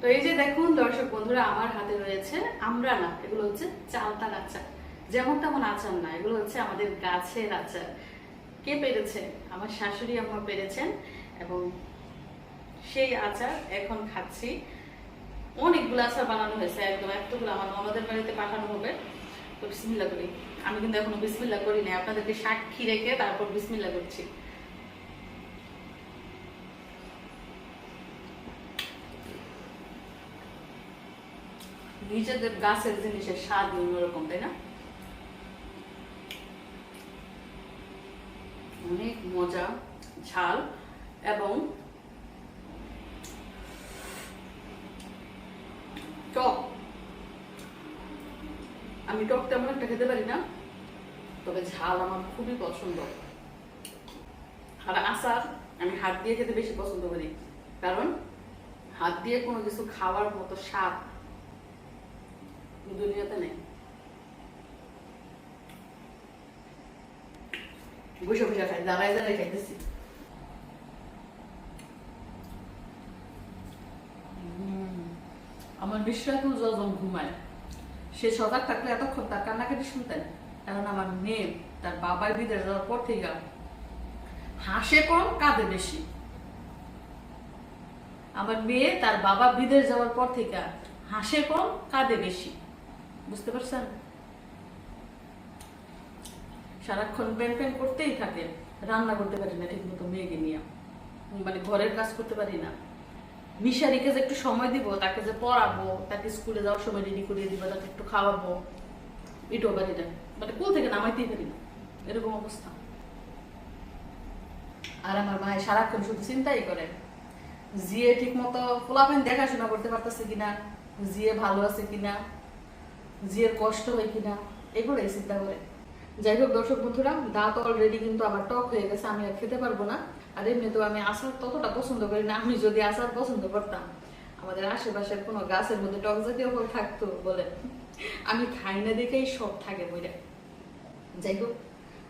তো এই যে দেখুন, দর্শক বন্ধুরা, আমার হাতে রয়েছে আমরা না, এগুলো হচ্ছে চালতার আচার যেমন তেমন আচার না, এগুলো হচ্ছে আমাদের গাছের আচার। কে পেরেছে? আমার শাশুড়ি আম্মা পেরেছেন এবং সেই আচার এখন খাচ্ছি। অনেকগুলো আচার বানানো হয়েছে, একদম এতগুলো আমার ননদের বাড়িতে পাঠানো হবে। তো বিসমিল্লা করি। আমি কিন্তু এখনও বিসমিল্লা করি না আপনাদেরকে সাক্ষী রেখে তারপর বিসমিল্লা করছি। নিজেদের গাছের জিনিসের স্বাদ অন্যরকম তাই না? অনেক মজা, ঝাল এবং টক। আমি টক তেমন একটা খেতে পারি না, তবে ঝাল আমার খুবই পছন্দ। আর আচার আমি হাত দিয়ে খেতে বেশি পছন্দ করি, কারণ হাত দিয়ে কোনো কিছু খাওয়ার মতো স্বাদ দুনিয়াতে নেই। বসে বসে খাই, দাঁড়ায় দাঁড়ায় খাইতেছি। আমার বিশ্বাসও যখন ঘুমায়। সে সজাগ থাকলে এতক্ষণ তার কান্নাকাটি শুনতেন, কারণ আমার মেয়ে তার বাবার বিদেশ যাওয়ার পর থেকে হাসে কম, কাঁদে বেশি। আমার মেয়ে তার বাবা বিদেশ যাওয়ার পর থেকে হাসে কম, কাঁদে বেশি। বুঝতে পারছেন? সারাক্ষণ প্যান প্যান করতেই থাকে। রান্না করতে পারি না ঠিক মতো মেয়েকে নিয়ে। মানে ঘরের কাজ করতে পারি না। মিশারিকে যে একটু সময় দিব, তাকে যে পড়াবো, তাকে স্কুলে যাওয়ার সময় রেডি করিয়ে দিব, তাকে একটু খাওয়াবো, এটাও পারি না। মানে কোল থেকে নামাইতেই পারি না। এরকম অবস্থা। আর আমার ভাই সারাক্ষণ শুধু চিন্তাই করে জিয়ে ঠিক মতো পোলাপেন দেখাশোনা করতে পারতেছে কিনা? জিয়ে ভালো আছে কিনা? জিয়ের কষ্ট হয় কিনা, এগুলোই চিন্তা করে। যাই হোক দর্শক বন্ধুরা, দাঁত অলরেডি কিন্তু আমার টক হয়ে গেছে, আমি আর খেতে পারব না। আর এমনিতেও আমি আচার ততটা পছন্দ করি না, আমি যদি আচার পছন্দ করতাম, আমাদের আশেপাশের কোনো গাছের মধ্যে টক জাতীয় ফল থাকতো বলে। আমি খাই না দেখেই সব থাকে বইটা যাই হোক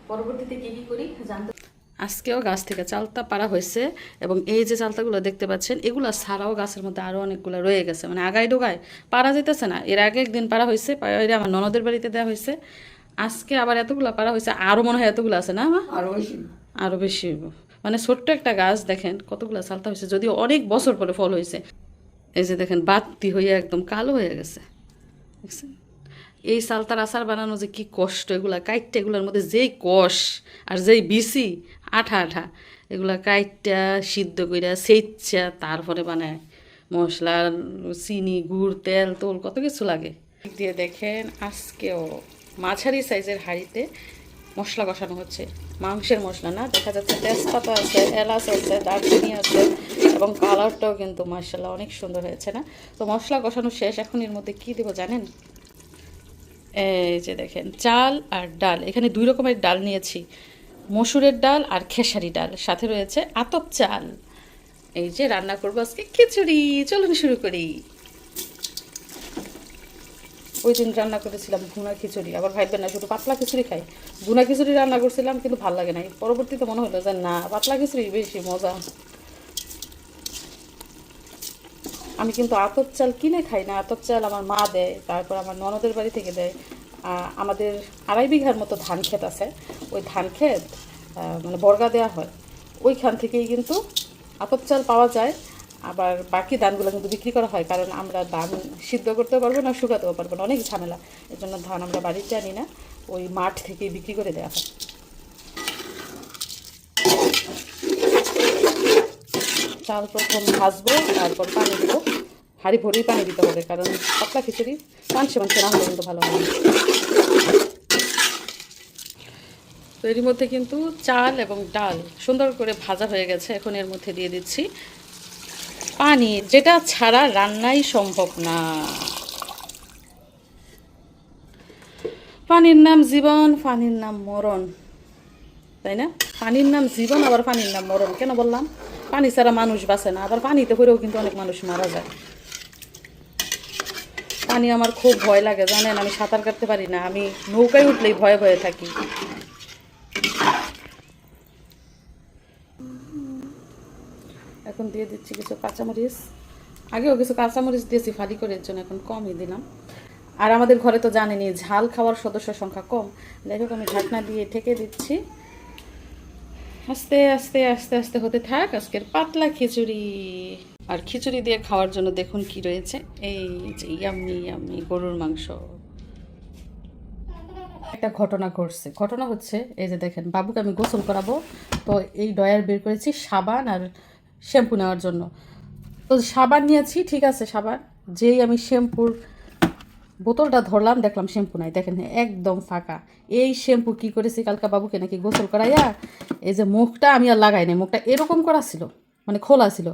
পরবর্তীতে কি কি করি জানতে আজকেও গাছ থেকে চালতা পাড়া হয়েছে এবং এই যে চালতাগুলো দেখতে পাচ্ছেন এগুলো ছাড়াও গাছের মধ্যে আরও অনেকগুলো রয়ে গেছে। মানে আগায় ডোগায় পারা যেতেছে না। এর আগে একদিন পারা হয়েছে আমার ননদের বাড়িতে দেওয়া হয়েছে। আজকে আবার এতগুলো পারা হয়েছে আরও মনে হয় এতগুলো আছে না মা? আরও বেশি। আরও বেশি। মানে ছোট্ট একটা গাছ দেখেন কতগুলো চালতা হয়েছে যদিও অনেক বছর পরে ফল হয়েছে। এই যে দেখেন বাতি হয়ে একদম কালো হয়ে গেছে। দেখছেন? এই চালতার আচার বানানো যে কি কষ্ট এগুলা কাইটটা এগুলোর মধ্যে যেই কষ আর যেই বিসি আঠা আঠা। এগুলা কাইটটা, সিদ্ধ কইরা সেচ্চা তারপরে বানায় মশলা, চিনি, গুড়, তেল, তোল, কত কিছু লাগে। দিয়ে দেখেন আজকেও মাঝারি সাইজের হাঁড়িতে মশলা কষানো হচ্ছে। মাংসের মশলা না, দেখা যাচ্ছে তেজপাতা আছে, এলাচ আছে, দারচিনি আছে, এবং কালারটাও কিন্তু মার্শাল্লাহ অনেক সুন্দর হয়েছে না। তো মশলা কষানো শেষ, এখন এর মধ্যে কী দেবো জানেন? এই যে দেখেন, চাল আর ডাল। এখানে দুই রকমের ডাল নিয়েছি। মসুরের ডাল আর খেসারি ডাল। সাথে রয়েছে আতপ চাল। এই যে রান্না করব আজকে খিচুড়ি। চলুন শুরু করি। ওই দিন রান্না করেছিলাম ভুনা খিচুড়ি। আবার ভাইবেন না শুধু পাতলা খিচুড়ি খাই ভুনা খিচুড়ি রান্না করছিলাম কিন্তু ভালো লাগে নাই। পরবর্তীতে মনে হলো যে না, পাতলা খিচুড়ি বেশি মজা। আমি কিন্তু আতপ চাল কিনে খাই না। আতপ চাল আমার মা দেয়, তারপর আমার ননদের বাড়ি থেকে দেয়। আমাদের আড়াই বিঘার মতো ধান ক্ষেত আছে। ওই ধান ক্ষেত মানে বর্গা দেওয়া হয়। ওইখান থেকেই কিন্তু আতপ চাল পাওয়া যায়। আবার বাকি ধানগুলো কিন্তু বিক্রি করা হয়, কারণ আমরা ধান সিদ্ধ করতেও পারব না, শুকাতেও পারব না। অনেক ঝামেলা। এর জন্য ধান আমরা বাড়িতে আনি না, ওই মাঠ থেকেই বিক্রি করে দেওয়া হয়। চাল প্রথম ভাজবো, তারপর পানি দেবো। হাঁড়ি ভরেই পানি দিতে হবে, কারণ পাতলা খিচুড়ি মাংসে মাংসে না হলে কিন্তু ভালো না। তো এর মধ্যে কিন্তু চাল এবং ডাল সুন্দর করে ভাজা হয়ে গেছে, এখন এর মধ্যে দিয়ে দিচ্ছি পানি। যেটা ছাড়া রান্নাই সম্ভব না। পানির নাম জীবন, পানির নাম মরণ, তাই না? পানির নাম জীবন, আবার পানির নাম মরণ। কেন বললাম? পানি ছাড়া মানুষ বাঁচে না, আবার পানিতে পড়েও কিন্তু অনেক মানুষ মারা যায়। পানি আমার খুব ভয় লাগে, জানেন? আমি সাঁতার কাটতে পারি না, আমি নৌকায় উঠলেই ভয়ে ভয়ে থাকি। এখন দিয়ে দিচ্ছি কিছু কাঁচামরিচ। আগেও কিছু কাঁচামরিচ দিয়েছি ফালি করে, এর জন্য এখন কমই দিলাম। আর আমাদের ঘরে তো জানেনি ঝাল খাওয়ার সদস্য সংখ্যা কম। হোক, আমি ঢাকনা দিয়ে ঠেকে দিচ্ছি। আস্তে আস্তে আস্তে আস্তে হতে থাক, আজকের পাতলা খিচুড়ি। আর খিচুড়ি দিয়ে খাওয়ার জন্য দেখুন কি রয়েছে। এই যে ইয়াম্মি ইয়াম্মি গরুর মাংস। একটা ঘটনা ঘটছে। ঘটনা হচ্ছে, এই যে দেখেন, বাবুকে আমি গোসল করাবো, তো এই ডয়ার বের করেছি সাবান আর শ্যাম্পু নেওয়ার জন্য। তো সাবান নিয়েছি, ঠিক আছে সাবান। যেই আমি শ্যাম্পুর বোতলটা ধরলাম, দেখলাম শ্যাম্পু নাই। দেখেন, একদম ফাঁকা। এই শ্যাম্পু কি করেছি কালকা বাবুকে নাকি গোসল করাইয়া, এই যে মুখটা আমি আর লাগাই নাই। মুখটা এরকম করা ছিল মানে খোলা ছিল।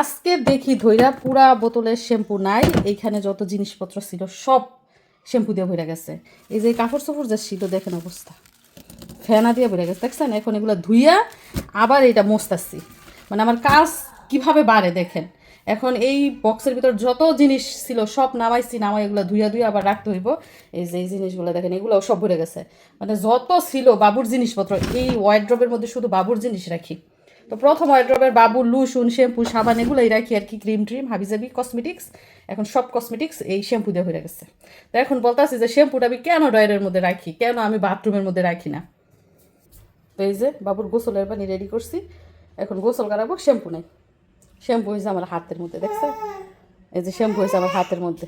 আজকে দেখি ধইরা পুরা বোতলের শ্যাম্পু নাই এইখানে যত জিনিসপত্র ছিল সব শ্যাম্পু দিয়ে ভরে গেছে। এই যে কাপড় চোপড় যা ছিল, দেখেন অবস্থা। ফেনা দিয়ে ভরে গেছে, দেখছেন? এখন এগুলো ধুইয়া আবার এটা মোস্তাচ্ছি মানে আমার কাজ কীভাবে বাড়ে, দেখেন? এখন এই বক্সের ভিতর যত জিনিস ছিল, সব নামাইছি, নামাই এগুলো ধুইয়া ধুইয়া আবার রাখতে হইব। এই যে এই জিনিসগুলো, দেখেন এগুলো সব ভরে গেছে। মানে যত ছিল বাবুর জিনিসপত্র, এই ওয়ার্ড্রবের মধ্যে শুধু বাবুর জিনিস রাখি। তো প্রথম ওয়ার্ড্রবের বাবুর লুসুন শ্যাম্পু, সাবান এগুলোই রাখি আর কি, ক্রিম ট্রিম, হাবিজাবি কসমেটিক্স এখন সব কসমেটিক্স এই শ্যাম্পু দিয়ে হয়ে গেছে। তো এখন বলতেছি যে শ্যাম্পুটা আমি কেন ডয়ারের মধ্যে রাখি, কেন আমি বাথরুমের মধ্যে রাখি না? তো এই যে বাবুর গোসলের পানি রেডি করছি, এখন গোসল করাবো, শ্যাম্পু নেই। শ্যাম্পু হয়েছে আমার হাতের মধ্যে দেখছে এই যে শ্যাম্পু হয়েছে আমার হাতের মধ্যে।